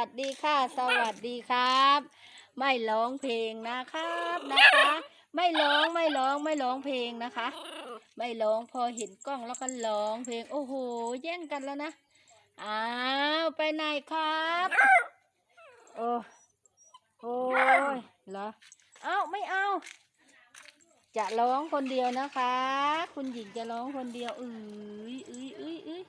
วัสดีค่ะ สวัสดีครับ ไม่ร้องเพลงนะครับนะคะ ไม่ร้องไม่ร้องไม่ร้องเพลงนะคะ ไม่ร้องพอเห็นกล้องแล้วก็ร้องเพลงโอ้โห แย่งกันแล้วนะอ้าวไปไหนครับโอ้โอ้ยเหรอเอ้าไม่เอา จะร้องคนเดียวนะคะ คุณหญิงจะร้องคนเดียวเอ้ยเอ้ยเอ้ยเอ้ย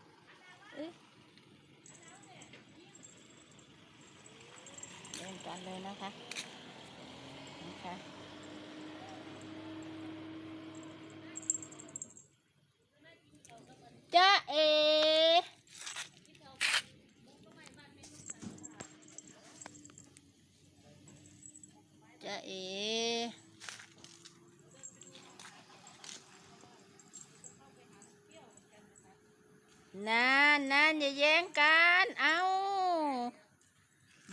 เอ้ยเล่นกันเลยนะคะนะคะจ้าเอจ้าเอนั่นนั่นอย่าแย่งกัน เอา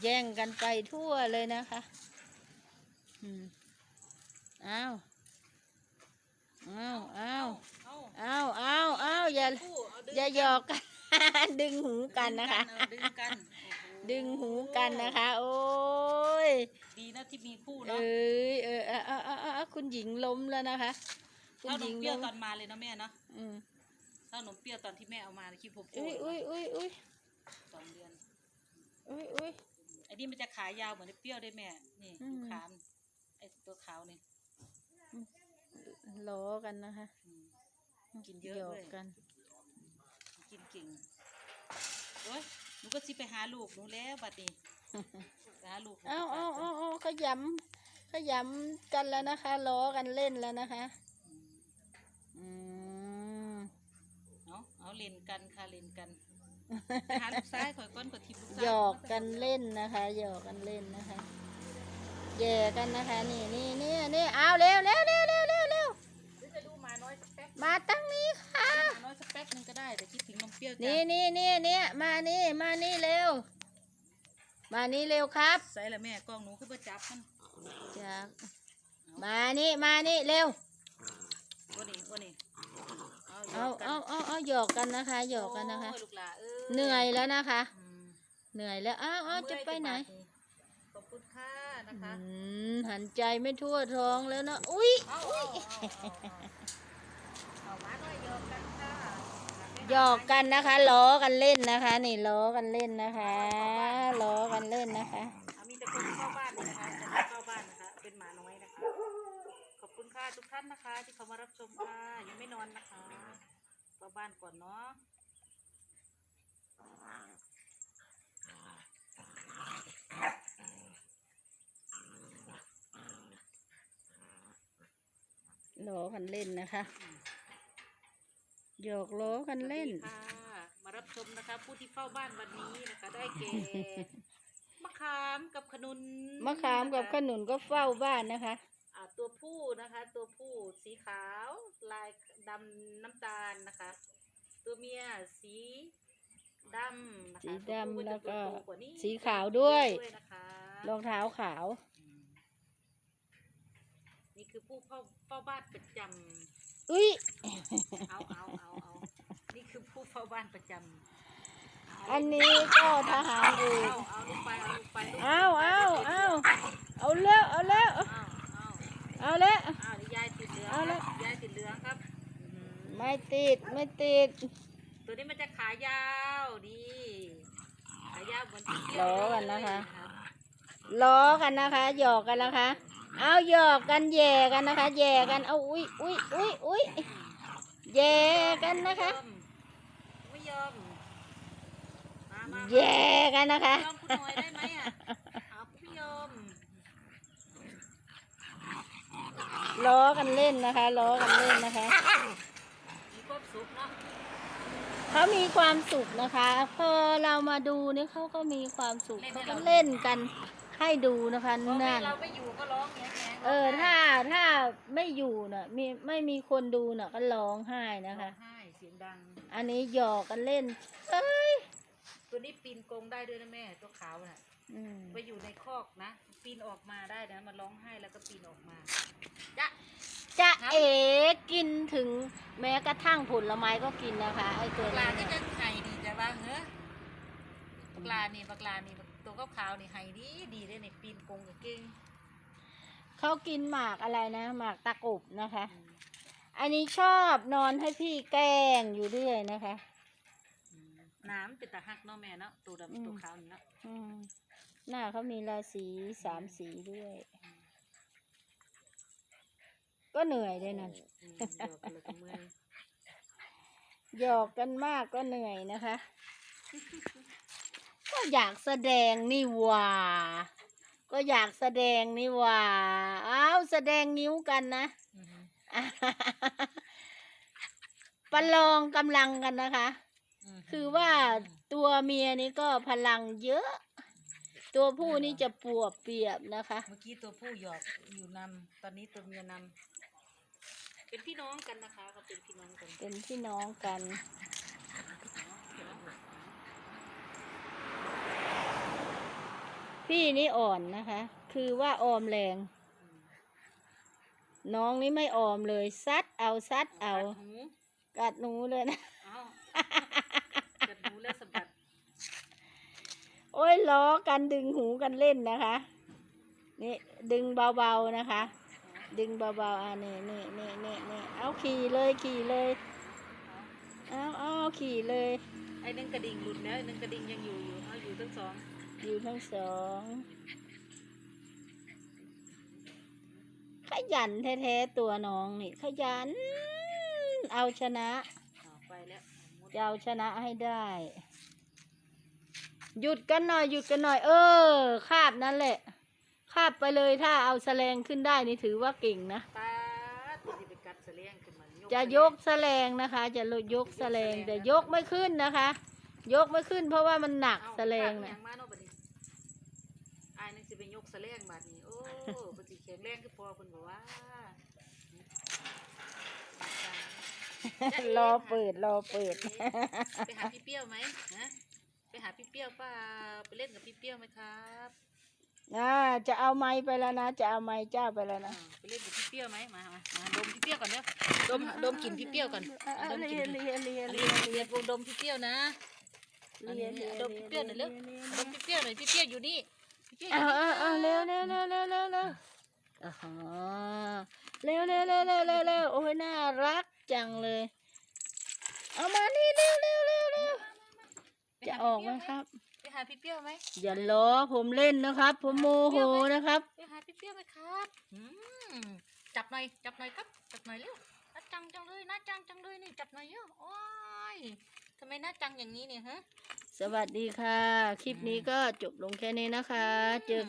แย่งกันไปทั่วเลยนะคะ อืมเอาเอาเอาเอาเอาเอาเอาอย่าคู่เอาดึงอย่าหยอกกัน ดึงหูกันนะคะเอาดึงกันโอ้โหดึงหูกันนะคะ โอ้ย ดีนะที่มีคู่เอเนาะ้ยเออเอาเอาเอาเอาเอาคุณหญิงล้มแล้วนะคะ คุณเท่าหนญิมงเปรี้ยล้วมตอนมาเลยนะแม่เนาะอืมเท่านมเปรี้ยวตอนที่แม่เอามาในคลิปผมอุ้ยอุ้ยอุ้ยอุ้ยสองเดือนอุ้ยอุ้ย ไอ้นี่มันจะขายาวเหมือนไอ้เปรี้ยวได้แม่ นี่อืม ดูขามไอ้ตัวขาวนี่ล้อกันนะคะอืม กินเยอะหยด้อวย กกัน กินเก่งโอ้ยหนูก็สิไปหาลูกหนูแล้วบัดนี้ ไปหาลูกหนูเอาไปเอาฝากเอาเอาขยำขยำกันแล้วนะคะล้อกันเล่นแล้วนะคะ อืมอืมเอาเอาเล่นกันค่ะเล่นกันไป หาลูกซ้ายข่อยก้อนข่อยทิพลูกซ้ายหยอกกันเล่นนะคะ หยอกกันเล่นนะคะ แย่กันนะคะ นี่นี่นี่นี่เอาเร็วเร็วเร็วเร็วเร็วเร็วหรือจะดูหมาน้อยสักแป๊บมาตั้งนี้ค่ะ หมาน้อยสักแป๊บนึงก็ได้แต่คิดถึงนมเปรี้ยวจังนี่นี่นี่นี่มานี่มานี่เร็ว มานี่เร็วครับ ใส่ละแม่กล้องหนูคือประจับมันจากมานี่มานี่เร็ว วันนี้วันนี้ เอาเอาเอาเอาหยอกกันนะคะหยอกกันนะคะโยลูกหลาเอ้ยเหนื่อยแล้วนะคะอืมเหนื่อยแล้วอ้าวอ้าวจะไปไหนขอบคุณค่ะนะคะอืมหันใจไม่ทั่วท้องแล้วนะอุ้ยเอาเอาเอาเอาเอาหมาน้อยหยอกกันค่ะหยอกกันนะคะล้อกันเล่นนะคะ นี่ล้อกันเล่นนะคะล้อกันเล่นนะคะเอามีแต่คนเข้าบ้านเลยนะคะ คุณค่ะทุกท่านนะคะ ที่เขามารับชมค่ะยังไม่นอนนะคะเข้าบ้านก่อนเนาะล้อกันเล่นนะคะหยอกล้อกันเล่นสวัสดีค่ะ มารับชมนะคะ ผู้ที่เฝ้าบ้านวันนี้นะคะ ได้แก่มะขามกับขนุนมะขามกับขนุนก็เฝ้าบ้านนะคะอ่า ตัวผู้นะคะ ตัวผู้สีขาวลายดำน้ำตาลนะคะ ตัวเมียสีดำนะคะสีตัวผู้ดำแล้วก็จะตัวโตว่านี้สีขาวด้วยด้วยนะคะรองเท้าขาวอืมนี่คือผู้เฝ้าเฝ้าบ้านประจอุ้ยำเอาเอาเอาเอานี่คือผู้เฝ้าบ้านประจำอันนี้ก็ทหารเอกเอาเอาลูกไปเอาลูกไปลูกเอาเอาเอาเอาเร็วเอาเร็วเอาเอา เอาเร็วเอานี่ยายติดเหลืองเอาคละรับยายติดเหลืองครับอื้อหือไม่ติดไม่ติดตัวนี้มันจะขายาวดีขายาวเหมือนที่เที่ยล้วอกันนะคะเลยรับล้อกันนะคะ หยอกกันนะคะ เอาหยอกกันแย่กันนะคะ แย่กันเอาอุ้ยอุ้ยอุ้ยอุ้ยแย่กันนะคะ ไม่ยอมมามาแย่กันนะคะยอมคุณหน่อยได้ไหมอะเอาพี่ยอม ล้อกันเล่นนะคะล้อกันเล่นนะคะมีความสุขเนาะเขามีความสุขนะคะ พอเรามาดูเนี่ยเขาก็มีความสุขเขาก็เล่นกันให้ดูนะคะพอแม่นั่นเราไม่อยู่ก็ร้องแงแงเออถ้าถ้าไม่อยู่น่ะมีไม่มีคนดูน่ะก็ร้องไห้นะร้อคะงไห้เสียงดังอันนี้หยอกกันเล่นเอ้ย ตัวนี้ปีนกรงได้ด้วยนะแม่ ตัวขาวน่ะอืมไปอยู่ในคอกนะปีนออกมาได้นะมันร้องไห้แล้วก็ปีนออกมาจ้ะ จะเอ๋กินถึงแม้กระทั่งผลไม้ก็กินนะคะไอ้ตัวปลานี้ที่น่ะจะไข่ดีจะว่าเฮ้อปลานี่ปลานี่ตตัวขาวๆนี่ไห้ดีดีเลยนี่ปีนกงกับเก่งเขากินหมากอะไรนะ หมากตะกรุบนะคะอืมอันนี้ชอบนอนให้พี่แกล้งอยู่เรื่อยนะคะอืม น้ำเป็นตาหักเนาะแม่เนาะตัวอืมดำตัวขาวนี่เนาะอืมหน้าเขามีราศีสามสีด้วย ก็เหนื่อยด้วยนั่นอืมเดี๋ยวกันเลยก็เมื่อยหยอกกันมากก็เหนื่อยนะคะ ก็อยากแสดงนี่หว่า ก็อยากแสดงนี่หว่าอ้าวแสดงนิ้วกันนะ อืมประลองกำลังกันนะคะม คือว่าตัวเมียนี่ก็พลังเยอะ ตัวผู้นี่จะปวบเปียบนะคะ เมื่อกี้ตัวผู้หยอกอยู่นำตอนนี้ตัวเมียนำเป็นพี่น้องกันนะคะเขาเป็นพี่น้องกันเป็นพี่น้องกัน พี่นี่อ่อนนะคะ คือว่าออมแรงอืมน้องนี่ไม่ออมเลยซัดเอาซัดเอา กัดหูกัดหนูเลยนะ เอ้า กัดหูแล้วสะบัด โอ้ยล้อกันดึงหูกันเล่นนะคะ นี่ดึงเบาๆนะคะ ดึงเบาๆอะนี่นี่นี่นี่นี่เอาขี่เลยขี่เลยเอาเอาขี่เลยไอ้นึงกระดิ่งหลุดแล้วไอ้นึงกระดิ่งยังอยู่อยู่เอาอยู่ทั้งสองอยู่ทั้งสองขยันแท้ๆตัวน้องนี่ ขยัน เอาชนะ จะเอาชนะให้ได้ หยุดกันหน่อยหยุดกันหน่อย เออ คาบนั่นแหละ คาบไปเลยถ้าเอาแสลงขึ้นได้นี่ถือว่าเก่งนะ ตาตัวที่ไปกัดเสลียงขึ้นมาจะยกแสลงนะคะ จะยกแสลงแต่ยกไม่ขึ้นนะคะ ยกไม่ขึ้นเพราะว่ามันหนักเอ้าแสลงเนี่นะยมาเนาะบัดนี้ไอ้นึงสิไปยกแสลงบัดนี้ โอ้ปฏิแข็งแรงคือพอเพิ่นบอกว่า รอเปิดรอเปิด ไปหาพี่เปรี้ยวไหมฮะไปหาพี่เปรี้ยวเปล่าไปเล่นกับพี่เปรี้ยวไหมครับนะจะเอาไม้ไปแล้วนะ จะเอาไม้เจ้าไปแล้วอ่านะ ไปเล่นกับพี่เปรี้ยวไหมมามามาดมพี่เปรี้ยวก่อนเด้อดมดมกลิ่นพี่เปรี้ยวก่อนอะอะดมกเลีลิ่ยนเลียเลียเรีเลียยนเรียนดมพี่เปรี้ยวนะอันนี้เลียดมพี่เปรี้ยวหน่อยเร็วดมพี่เปรี้ยวหน่อยพี่เปรี้ยวอยู่นี่พี่เปรี้ยวอเอายู่นี่เอาเอาเร็วเร็วเร็วเร็วเร็วเร็วอ๋อเร็วเร็วเร็วเร็วเร็วเร็วโอ้ยน่ารัก จังเลย เอามานี่เร็วเร็วเร็วเร็วไปจะหาออกพี่ไหมเปครี้ยวรับ ไปหาพี่เปรี้ยวไหมอย่าล้อผมเล่นนะครับ ผมโมโหนะครับ ไปหาพี่เปรี้ยวไหมครับอืมจับหน่อยจับหน่อยครับจับหน่อยเร็วน่าจังจังเลยน่าจังจังเลยนี่จับหน่อยเร็วโอ้ยทำไมน่าจังอย่างนี้เนี่ยฮะ สวัสดีค่ะ คลิปนี้ก็จบลงแค่นี้นะคะ เจอกัน